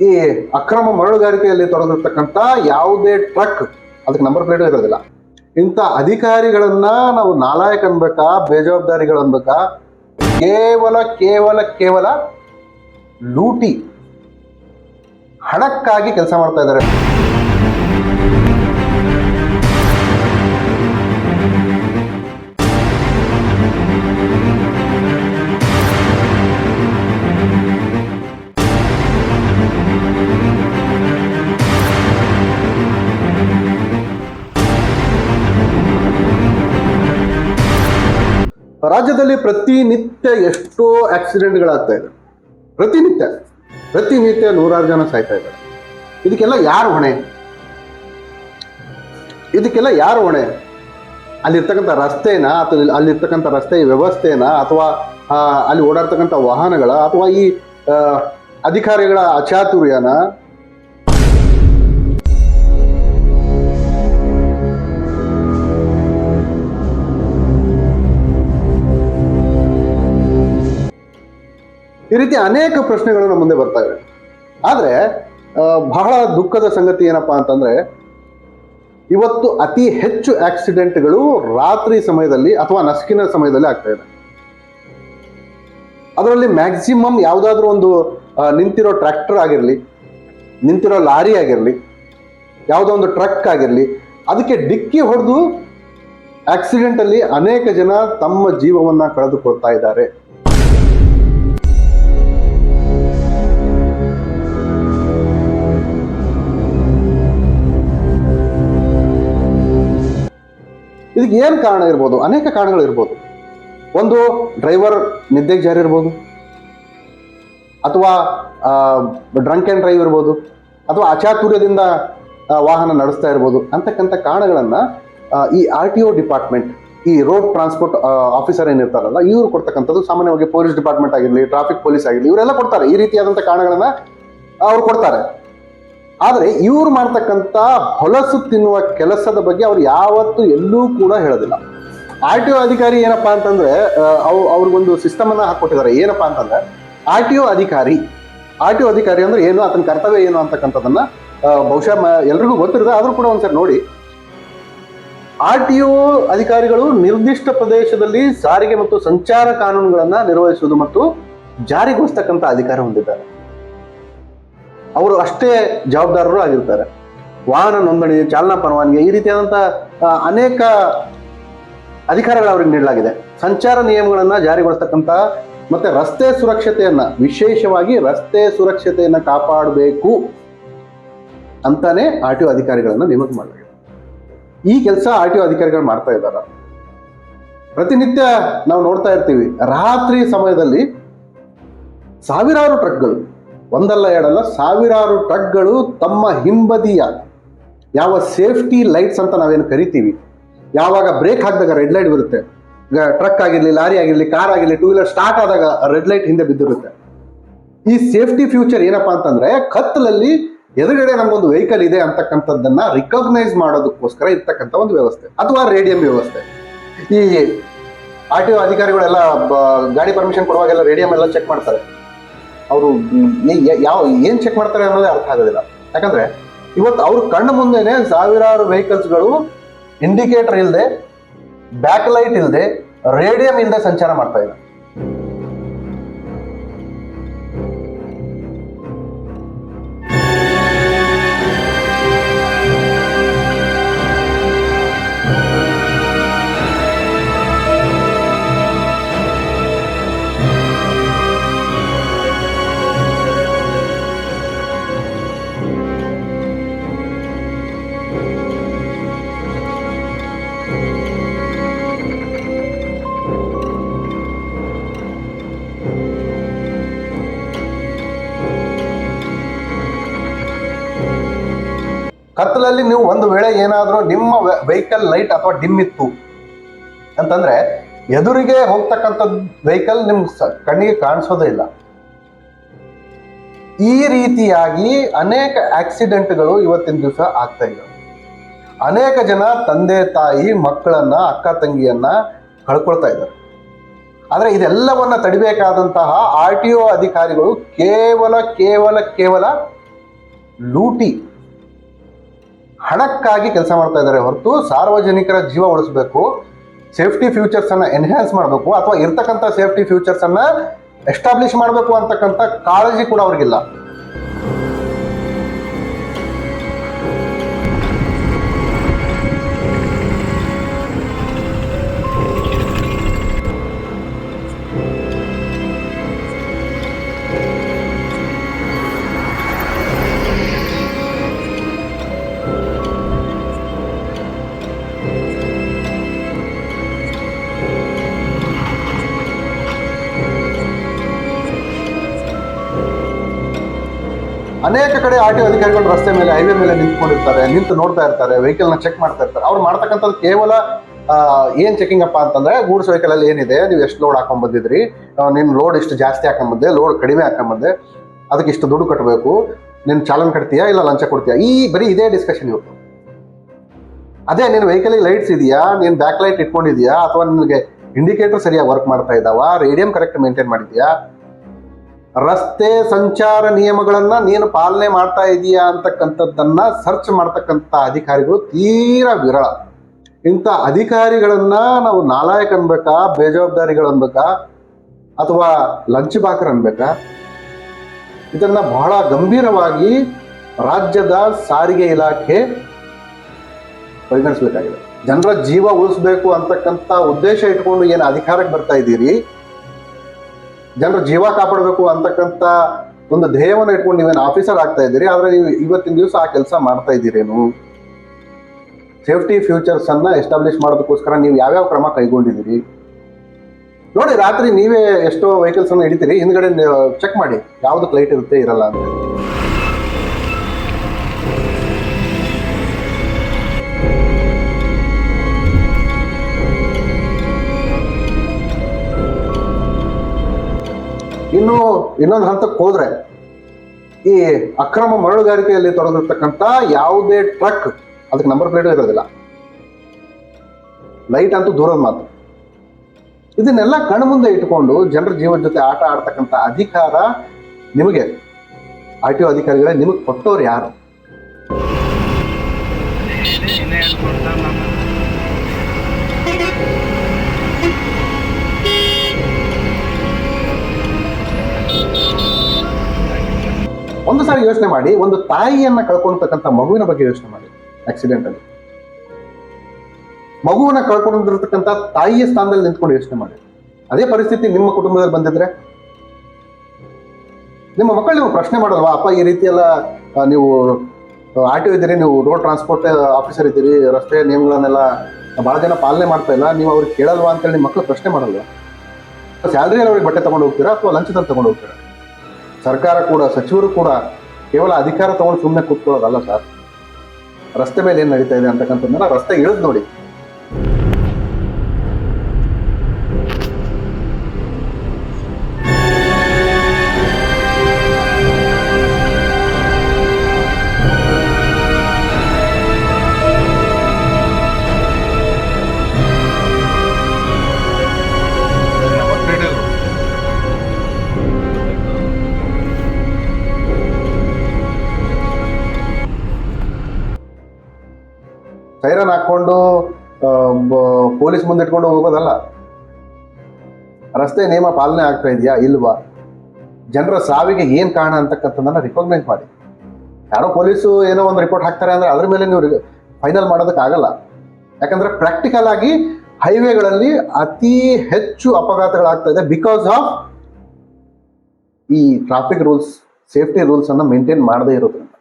ಈ ಅಕ್ರಮ ಮರಳುಗಾರಿಕೆಯಲ್ಲಿ ತೊಡಗಿರ್ತಕ್ಕಂಥ ಯಾವುದೇ ಟ್ರಕ್ ಅದಕ್ಕೆ ನಂಬರ್ ಪ್ಲೇಟ್ ಇರೋದಿಲ್ಲ. ಇಂಥ ಅಧಿಕಾರಿಗಳನ್ನ ನಾವು ನಾಲಾಯಕ್ ಅನ್ಬೇಕಾ, ಬೇಜವಾಬ್ದಾರಿಗಳು ಅನ್ಬೇಕಾ? ಕೇವಲ ಕೇವಲ ಕೇವಲ ಲೂಟಿ ಹಣಕ್ಕಾಗಿ ಕೆಲಸ ಮಾಡ್ತಾ ಇದ್ದಾರೆ. ರಾಜ್ಯದಲ್ಲಿ ಪ್ರತಿನಿತ್ಯ ಎಷ್ಟೋ ಆಕ್ಸಿಡೆಂಟ್ಗಳಾಗ್ತಾ ಇದೆ. ಪ್ರತಿನಿತ್ಯ ಪ್ರತಿನಿತ್ಯ ನೂರಾರು ಜನ ಸಾಯ್ತಾ ಇದ್ದಾರೆ. ಇದಕ್ಕೆಲ್ಲ ಯಾರು ಹೊಣೆ? ಇದಕ್ಕೆಲ್ಲ ಯಾರು ಹೊಣೆ? ಅಲ್ಲಿರ್ತಕ್ಕಂಥ ರಸ್ತೆನ ಅಥವಾ ಅಲ್ಲಿರ್ತಕ್ಕಂಥ ರಸ್ತೆ ವ್ಯವಸ್ಥೆನ ಅಥವಾ ಅಲ್ಲಿ ಓಡಾಡ್ತಕ್ಕಂಥ ವಾಹನಗಳ ಅಥವಾ ಈ ಅಧಿಕಾರಿಗಳ ಅಚಾತುರ್ಯನ? ಈ ರೀತಿ ಅನೇಕ ಪ್ರಶ್ನೆಗಳು ನಮ್ಮ ಮುಂದೆ ಬರ್ತಾ ಇವೆ. ಆದರೆ ಬಹಳ ದುಃಖದ ಸಂಗತಿ ಏನಪ್ಪಾ ಅಂತಂದರೆ, ಇವತ್ತು ಅತಿ ಹೆಚ್ಚು ಆಕ್ಸಿಡೆಂಟ್ಗಳು ರಾತ್ರಿ ಸಮಯದಲ್ಲಿ ಅಥವಾ ನಸುಕಿನ ಸಮಯದಲ್ಲಿ ಆಗ್ತಾ ಇದೆ. ಅದರಲ್ಲಿ ಮ್ಯಾಕ್ಸಿಮಮ್ ಯಾವುದಾದ್ರೂ ಒಂದು ನಿಂತಿರೋ ಟ್ರ್ಯಾಕ್ಟರ್ ಆಗಿರಲಿ, ನಿಂತಿರೋ ಲಾರಿ ಆಗಿರಲಿ, ಯಾವುದೋ ಒಂದು ಟ್ರಕ್ ಆಗಿರಲಿ, ಅದಕ್ಕೆ ಡಿಕ್ಕಿ ಹೊಡೆದು ಆಕ್ಸಿಡೆಂಟಲ್ಲಿ ಅನೇಕ ಜನ ತಮ್ಮ ಜೀವವನ್ನು ಕಳೆದುಕೊಳ್ತಾ ಇದ್ದಾರೆ. ಇದಕ್ಕೆ ಏನು ಕಾರಣ ಇರ್ಬೋದು? ಅನೇಕ ಕಾರಣಗಳು ಇರ್ಬೋದು. ಒಂದು ಡ್ರೈವರ್ ನಿದ್ದೆಗೆ ಜಾರಿ ಇರ್ಬೋದು. ಅಥವಾ ಡ್ರಂಕ್ ಆ್ಯಂಡ್ ಡ್ರೈವ್ ಇರ್ಬೋದು. ಅಥವಾ ಅಚಾತುರ್ಯದಿಂದ ವಾಹನ ನಡೆಸ್ತಾ ಇರ್ಬೋದು. ಅಂತಕ್ಕಂಥ ಕಾರಣಗಳನ್ನು ಈ ಆರ್ ಟಿ ಒ ಡಿಪಾರ್ಟ್ಮೆಂಟ್ ಈ ರೋಡ್ ಟ್ರಾನ್ಸ್ಪೋರ್ಟ್ ಆಫೀಸರ್ ಏನಿರ್ತಾರಲ್ಲ, ಇವರು ಕೊಡ್ತಕ್ಕಂಥದ್ದು ಸಾಮಾನ್ಯವಾಗಿ ಪೊಲೀಸ್ ಡಿಪಾರ್ಟ್ಮೆಂಟ್ ಆಗಿರಲಿ ಟ್ರಾಫಿಕ್ ಪೊಲೀಸ್ ಆಗಿರಲಿ, ಇವರೆಲ್ಲ ಕೊಡ್ತಾರೆ. ಈ ರೀತಿಯಾದಂಥ ಕಾರಣಗಳನ್ನು ಅವ್ರು ಕೊಡ್ತಾರೆ. ಆದರೆ ಇವ್ರು ಮಾಡ್ತಕ್ಕಂಥ ಹೊಲಸು ತಿನ್ನುವ ಕೆಲಸದ ಬಗ್ಗೆ ಅವ್ರು ಯಾವತ್ತೂ ಎಲ್ಲೂ ಕೂಡ ಹೇಳೋದಿಲ್ಲ. ಆರ್ ಟಿ ಒ ಅಧಿಕಾರಿ ಏನಪ್ಪಾ ಅಂತಂದ್ರೆ ಅವ್, ಅವ್ರಿಗೊಂದು ಸಿಸ್ಟಮ್ ಅನ್ನ ಹಾಕೊಟ್ಟಿದ್ದಾರೆ ಏನಪ್ಪಾ ಅಂತಂದ್ರೆ, ಆರ್ ಟಿ ಒ ಅಧಿಕಾರಿ, ಆರ್ ಟಿ ಒ ಅಧಿಕಾರಿ ಅಂದ್ರೆ ಏನು ಆತನ ಕರ್ತವ್ಯ ಏನು ಅಂತಕ್ಕಂಥದ್ದನ್ನ ಬಹುಶಃ ಎಲ್ರಿಗೂ ಗೊತ್ತಿರುತ್ತೆ. ಆದ್ರೂ ಕೂಡ ಒಂದ್ಸರಿ ನೋಡಿ. ಆರ್ ಟಿ ಒ ಅಧಿಕಾರಿಗಳು ನಿರ್ದಿಷ್ಟ ಪ್ರದೇಶದಲ್ಲಿ ಸಾರಿಗೆ ಮತ್ತು ಸಂಚಾರ ಕಾನೂನುಗಳನ್ನ ನಿರ್ವಹಿಸುವುದು ಮತ್ತು ಜಾರಿಗೊಳಿಸ್ತಕ್ಕಂಥ ಅಧಿಕಾರ ಹೊಂದಿದ್ದಾರೆ. ಅವರು ಅಷ್ಟೇ ಜವಾಬ್ದಾರರು ಆಗಿರ್ತಾರೆ. ವಾಹನ ನೋಂದಣಿ, ಚಾಲನಾ ಪರವಾನಗಿ ಈ ರೀತಿಯಾದಂಥ ಅನೇಕ ಅಧಿಕಾರಗಳು ಅವರಿಗೆ ನೀಡಲಾಗಿದೆ. ಸಂಚಾರ ನಿಯಮಗಳನ್ನು ಜಾರಿಗೊಳಿಸ್ತಕ್ಕಂಥ ಮತ್ತೆ ರಸ್ತೆ ಸುರಕ್ಷತೆಯನ್ನು, ವಿಶೇಷವಾಗಿ ರಸ್ತೆ ಸುರಕ್ಷತೆಯನ್ನು ಕಾಪಾಡಬೇಕು ಅಂತಾನೆ ಆರ್ ಟಿ ಒ ಅಧಿಕಾರಿಗಳನ್ನು ನೇಮಕ ಮಾಡಲಾಗಿದೆ. ಈ ಕೆಲಸ ಆರ್ ಟಿ ಒ ಅಧಿಕಾರಿಗಳು ಮಾಡ್ತಾ ಇದ್ದಾರೆ. ಪ್ರತಿನಿತ್ಯ ನಾವು ನೋಡ್ತಾ ಇರ್ತೀವಿ, ರಾತ್ರಿ ಸಮಯದಲ್ಲಿ ಸಾವಿರಾರು ಟ್ರಕ್ಗಳು ಒಂದಲ್ಲ ಎರಡಲ್ಲ, ಸಾವಿರಾರು ಟ್ರಕ್ಗಳು ತಮ್ಮ ಹಿಂಬದಿಯ ಯಾವ ಸೇಫ್ಟಿ ಲೈಟ್ಸ್ ಅಂತ ನಾವೇನು ಕರಿತೀವಿ, ಯಾವಾಗ ಬ್ರೇಕ್ ಹಾಕಿದಾಗ ರೆಡ್ ಲೈಟ್ ಬರುತ್ತೆ ಟ್ರಕ್ ಆಗಿರಲಿ, ಲಾರಿ ಆಗಿರಲಿ, ಕಾರ್ ಆಗಿರಲಿ ಟೂ ವೀಲರ್ ಸ್ಟಾರ್ಟ್ ಆದಾಗ ರೆಡ್ ಲೈಟ್ ಹಿಂದೆ ಬಿದ್ದಿರುತ್ತೆ. ಈ ಸೇಫ್ಟಿ ಫ್ಯೂಚರ್ ಏನಪ್ಪಾ ಅಂತಂದ್ರೆ, ಕತ್ತಲಲ್ಲಿ ಎದುರುಗಡೆ ನಮ್ಗೊಂದು ವೆಹಿಕಲ್ ಇದೆ ಅಂತಕ್ಕಂಥದ್ದನ್ನ ರಿಕಗ್ನೈಸ್ ಮಾಡೋದಕ್ಕೋಸ್ಕರ ಇರ್ತಕ್ಕಂಥ ಒಂದು ವ್ಯವಸ್ಥೆ, ಅಥವಾ ರೇಡಿಯಂ ವ್ಯವಸ್ಥೆ. ಈ ಆರ್ ಟಿ ಒ ಅಧಿಕಾರಿಗಳೆಲ್ಲ ಗಾಡಿ ಪರ್ಮಿಷನ್ ಕೊಡುವಾಗೆಲ್ಲ ರೇಡಿಯಂ ಎಲ್ಲ ಚೆಕ್ ಮಾಡ್ತಾರೆ. ಅವರು ಯಾವ, ಏನ್ ಚೆಕ್ ಮಾಡ್ತಾರೆ ಅನ್ನೋದೇ ಅರ್ಥ ಆಗೋದಿಲ್ಲ. ಯಾಕಂದ್ರೆ ಇವತ್ತು ಅವ್ರ ಕಣ್ಣ ಮುಂದೆನೆ ಸಾವಿರಾರು ವೆಹಿಕಲ್ಸ್ಗಳು ಇಂಡಿಕೇಟರ್ ಇಲ್ಲದೆ ಬ್ಯಾಕ್ ಲೈಟ್ ಇಲ್ಲದೆ ರೇಡಿಯಂ ಇಲ್ಲದೆ ಸಂಚಾರ ಮಾಡ್ತಾ ಇದೆ ಕತ್ತಲಲ್ಲಿ ನೀವು ಒಂದು ವೇಳೆ ಏನಾದರೂ ನಿಮ್ಮ ವೆಹಿಕಲ್ ಲೈಟ್ ಅಥವಾ ಡಿಮ್ ಇತ್ತು ಅಂತಂದ್ರೆ ಎದುರಿಗೆ ಹೋಗ್ತಕ್ಕಂಥ ವೆಹಿಕಲ್ ನಿಮ್ ಸ- ಕಣ್ಣಿಗೆ ಕಾಣಿಸೋದೇ ಇಲ್ಲ. ಈ ರೀತಿಯಾಗಿ ಅನೇಕ ಆಕ್ಸಿಡೆಂಟ್ಗಳು ಇವತ್ತಿನ ದಿವಸ ಆಗ್ತಾ ಇದ್ದಾವೆ ಅನೇಕ ಜನ ತಂದೆ, ತಾಯಿ, ಮಕ್ಕಳನ್ನ, ಅಕ್ಕ, ತಂಗಿಯನ್ನ ಕಳ್ಕೊಳ್ತಾ ಇದ್ದಾರೆ. ಆದರೆ ಇದೆಲ್ಲವನ್ನ ತಡಿಬೇಕಾದಂತಹ ಆರ್ ಟಿ ಒ ಅಧಿಕಾರಿಗಳು ಕೇವಲ ಕೇವಲ ಕೇವಲ ಲೂಟಿ ಹಣಕ್ಕಾಗಿ ಕೆಲಸ ಮಾಡ್ತಾ ಇದ್ದಾರೆ ಹೊರತು ಸಾರ್ವಜನಿಕರ ಜೀವ ಉಳಿಸಬೇಕು, ಸೇಫ್ಟಿ ಫ್ಯೂಚರ್ಸ್ ಅನ್ನ ಎನ್ಹ್ಯಾನ್ಸ್ ಮಾಡಬೇಕು ಅಥವಾ ಇರ್ತಕ್ಕಂಥ ಸೇಫ್ಟಿ ಫ್ಯೂಚರ್ಸ್ ಅನ್ನ ಎಸ್ಟಾಬ್ಲಿಷ್ ಮಾಡಬೇಕು ಅಂತಕ್ಕಂಥ ಕಾಳಜಿ ಕೂಡ ಅವ್ರಿಗಿಲ್ಲ. ಅನೇಕ ಕಡೆ ಆರ್ ಟಿ ಅಧಿಕಾರಿಗಳು ರಸ್ತೆ ಮೇಲೆ, ಹೈವೇ ಮೇಲೆ ನಿಂತ್ಕೊಂಡಿರ್ತಾರೆ, ನಿಂತು ನೋಡ್ತಾ ಇರ್ತಾರೆ ವೆಹಿಕಲ್ನ ಚೆಕ್ ಮಾಡ್ತಾ ಇರ್ತಾರೆ. ಅವ್ರು ಮಾಡ್ತಕ್ಕಂಥದ್ದು ಕೇವಲ ಏನ್ ಚೆಕಿಂಗ್ ಅಪ್ಪ ಅಂತಂದ್ರೆ, ಗೂಡ್ಸ್ ವೆಹಿಕಲ್ ಅಲ್ಲಿ ಏನಿದೆ, ನೀವು ಎಷ್ಟು ಲೋಡ್ ಹಾಕೊಂಡ್ಬಂದಿದ್ರಿ ನಿನ್ನ ನಿನ್ ಲೋಡ್ ಇಷ್ಟು ಜಾಸ್ತಿ ಹಾಕೊಂಬಂದೆ ಲೋಡ್ ಕಡಿಮೆ ಹಾಕೊಂಬಂದೆ ಅದಕ್ಕೆ ಇಷ್ಟು ದುಡ್ಡು ಕಟ್ಟಬೇಕು ನಿನ್ ಚಾಲನ್ ಕಟ್ತೀಯಾ, ಇಲ್ಲ ಲಂಚ ಕೊಡ್ತೀಯಾ? ಈ ಬರೀ ಇದೇ ಡಿಸ್ಕಷನ್ ಇವತ್ತು. ಅದೇ, ನೀನು ವೆಹಿಕಲ್ ಲೈಟ್ಸ್ ಇದೆಯಾ, ನೀನು ಬ್ಯಾಕ್ ಲೈಟ್ ಇಟ್ಕೊಂಡಿದ್ಯಾ, ಅಥವಾ ನಿನಗೆ ಇಂಡಿಕೇಟರ್ ಸರಿಯಾಗಿ ವರ್ಕ್ ಮಾಡ್ತಾ ಇದ್ದಾವ ರೇಡಿಯಂ ಕರೆಕ್ಟ್ ಮೇಂಟೈನ್ ಮಾಡಿದ್ಯಾ ರಸ್ತೆ ಸಂಚಾರ ನಿಯಮಗಳನ್ನ ನೀನು ಪಾಲನೆ ಮಾಡ್ತಾ ಇದೀಯಾ ಅಂತಕ್ಕಂಥದ್ದನ್ನ ಸರ್ಚ್ ಮಾಡ್ತಕ್ಕಂಥ ಅಧಿಕಾರಿಗಳು ತೀರಾ ವಿರಳ. ಇಂಥ ಅಧಿಕಾರಿಗಳನ್ನ ನಾವು ನಾಲಾಯಕ್ ಅನ್ಬೇಕಾ, ಬೇಜವಾಬ್ದಾರಿಗಳು ಅನ್ಬೇಕಾ, ಅಥವಾ ಲಂಚಬಾಕರ್ ಅನ್ಬೇಕಾ? ಇದನ್ನ ಬಹಳ ಗಂಭೀರವಾಗಿ ರಾಜ್ಯದ ಸಾರಿಗೆ ಇಲಾಖೆ ಪರಿಗಣಿಸಬೇಕಾಗಿದೆ. ಜನರ ಜೀವ ಉಳಿಸ್ಬೇಕು ಅಂತಕ್ಕಂಥ ಉದ್ದೇಶ ಇಟ್ಕೊಂಡು ಏನು ಅಧಿಕಾರಕ್ಕೆ ಬರ್ತಾ ಇದ್ದೀರಿ? ಜನರ ಜೀವ ಕಾಪಾಡಬೇಕು ಅಂತಕ್ಕಂಥ ಒಂದು ಧ್ಯೇಯವನ್ನು ಇಟ್ಕೊಂಡು ನೀವೇನು ಆಫೀಸರ್ ಆಗ್ತಾ ಇದ್ದೀರಿ? ಆದರೆ ನೀವು ಇವತ್ತಿನ ದಿವಸ ಆ ಕೆಲಸ ಮಾಡ್ತಾ ಇದ್ದೀರೇನು? ಸೇಫ್ಟಿ ಫ್ಯೂಚರ್ಸ್ ಅನ್ನ ಎಸ್ಟಾಬ್ಲಿಷ್ ಮಾಡೋದಕ್ಕೋಸ್ಕರ ನೀವು ಯಾವ್ಯಾವ ಕ್ರಮ ಕೈಗೊಂಡಿದ್ದೀರಿ? ನೋಡಿ, ರಾತ್ರಿ ನೀವೇ ಎಷ್ಟೋ ವೆಹಿಕಲ್ಸ್ ಅನ್ನು ಹಿಡಿತೀರಿ. ಹಿಂದ್ಗಡೆ ಚೆಕ್ ಮಾಡಿ. ಯಾವ್ದಕ್ಕೆ ಲೈಟ್ ಇರುತ್ತೆ, ಇರಲ್ಲ ಅಂತ. ಇನ್ನು ಇನ್ನೊಂದು ಹಂತಕ್ಕೆ ಹೋದ್ರೆ ಈ ಅಕ್ರಮ ಮರಳುಗಾರಿಕೆಯಲ್ಲಿ ತೊಡಗಿರ್ತಕ್ಕಂಥ ಯಾವುದೇ ಟ್ರಕ್ ಅದಕ್ಕೆ ನಂಬರ್ ಪ್ಲೇಟ್ ಇರೋದಿಲ್ಲ. ಲೈಟ್ ಅಂತೂ ದೂರದ ಮಾತು. ಇದನ್ನೆಲ್ಲ ಕಣ್ಮುಂದೆ ಇಟ್ಕೊಂಡು ಜನರ ಜೀವನ ಜೊತೆ ಆಟ ಆಡ್ತಕ್ಕಂಥ ಅಧಿಕಾರ ನಿಮಗೆ. ಆರ್ ಟಿ ಒ ಅಧಿಕಾರಿಗಳೇ ನಿಮಗೆ ಕೊಟ್ಟವ್ರು ಯಾರು? ಸಾರಿ ಯೋಚನೆ ಮಾಡಿ, ಒಂದು ತಾಯಿಯನ್ನ ಕಳ್ಕೊಂಡಿರ್ತಕ್ಕಂಥ ಮಗುವಿನ ಬಗ್ಗೆ ಯೋಚನೆ ಮಾಡಿ ಆಕ್ಸಿಡೆಂಟ್ ಅಲ್ಲಿ. ಮಗುವನ್ನ ಕಳ್ಕೊಂಡಿರ್ತಕ್ಕಂಥ ತಾಯಿಯ ಸ್ಥಾನದಲ್ಲಿ ನಿಂತ್ಕೊಂಡು ಯೋಚನೆ ಮಾಡಿ. ಅದೇ ಪರಿಸ್ಥಿತಿ ನಿಮ್ಮ ಕುಟುಂಬದಲ್ಲಿ ಬಂದಿದ್ರೆ? ನಿಮ್ಮ ಮಕ್ಕಳು ನೀವು ಪ್ರಶ್ನೆ ಮಾಡಲ್ವಾ ಅಪ್ಪ, ಈ ರೀತಿ ಎಲ್ಲ ನೀವು ಆರ್ ಟಿ ಇದ್ದೀರಿ, ನೀವು ರೋಡ್ ಟ್ರಾನ್ಸ್ಪೋರ್ಟ್ ಆಫೀಸರ್ ಇದ್ದೀರಿ, ರಸ್ತೆ ನಿಯಮಗಳನ್ನೆಲ್ಲ ಭಾಳ ಜನ ಪಾಲನೆ ಮಾಡ್ತಾ ಇಲ್ಲ, ನೀವು ಅವ್ರಿಗೆ ಕೇಳಲ್ವಾ ಅಂತೇಳಿ ನಿಮ್ಮ ಮಕ್ಕಳು ಪ್ರಶ್ನೆ ಮಾಡಲ್ವಾ? ಸ್ಯಾಲ್ರಿಯಲ್ಲಿ ಅವ್ರಿಗೆ ಬಟ್ಟೆ ತಗೊಂಡು ಹೋಗ್ತೀರಾ ಅಥವಾ ಲಂಚದಲ್ಲಿ ತಗೊಂಡು ಹೋಗ್ತೀರಾ? ಸರ್ಕಾರ ಕೂಡ, ಸಚಿವರು ಕೂಡ ಕೇವಲ ಅಧಿಕಾರ ತಗೊಂಡು ಸುಮ್ಮನೆ ಕೂತ್ಕೊಳ್ಳೋದಲ್ಲ ಸರ್? ರಸ್ತೆ ಮೇಲೆ ಏನು ನಡೀತಾ ಇದೆ ಅಂತಕ್ಕಂಥದ್ದನ್ನ ರಸ್ತೆ ಇಳಿದು ನೋಡಿ. ಸೈರನ್ ಹಾಕೊಂಡು ಪೊಲೀಸ್ ಮುಂದೆ ಇಟ್ಕೊಂಡು ಹೋಗೋದಲ್ಲ. ರಸ್ತೆ ನಿಯಮ ಪಾಲನೆ ಆಗ್ತಾ ಇದೆಯಾ ಇಲ್ವಾ? ಜನರ ಸಾವಿಗೆ ಏನು ಕಾರಣ ಅಂತಕ್ಕಂಥದ್ದನ್ನು ರಿಕಾಗ್ನೈಸ್ ಮಾಡಿ. ಯಾರೋ ಪೊಲೀಸು ಏನೋ ಒಂದು ರಿಪೋರ್ಟ್ ಹಾಕ್ತಾರೆ ಅಂದ್ರೆ ಅದ್ರ ಮೇಲೆ ನೀವು ಫೈನಲ್ ಮಾಡೋದಕ್ಕಾಗಲ್ಲ. ಯಾಕಂದ್ರೆ ಪ್ರಾಕ್ಟಿಕಲ್ ಆಗಿ ಹೈವೇಗಳಲ್ಲಿ ಅತಿ ಹೆಚ್ಚು ಅಪಘಾತಗಳಾಗ್ತಾ ಇದೆ ಬಿಕಾಸ್ ಆಫ್ ಈ ಟ್ರಾಫಿಕ್ ರೂಲ್ಸ್ ಸೇಫ್ಟಿ ರೂಲ್ಸ್ ಅನ್ನ ಮೇಂಟೈನ್ ಮಾಡದೇ ಇರೋದ್ರಿಂದ.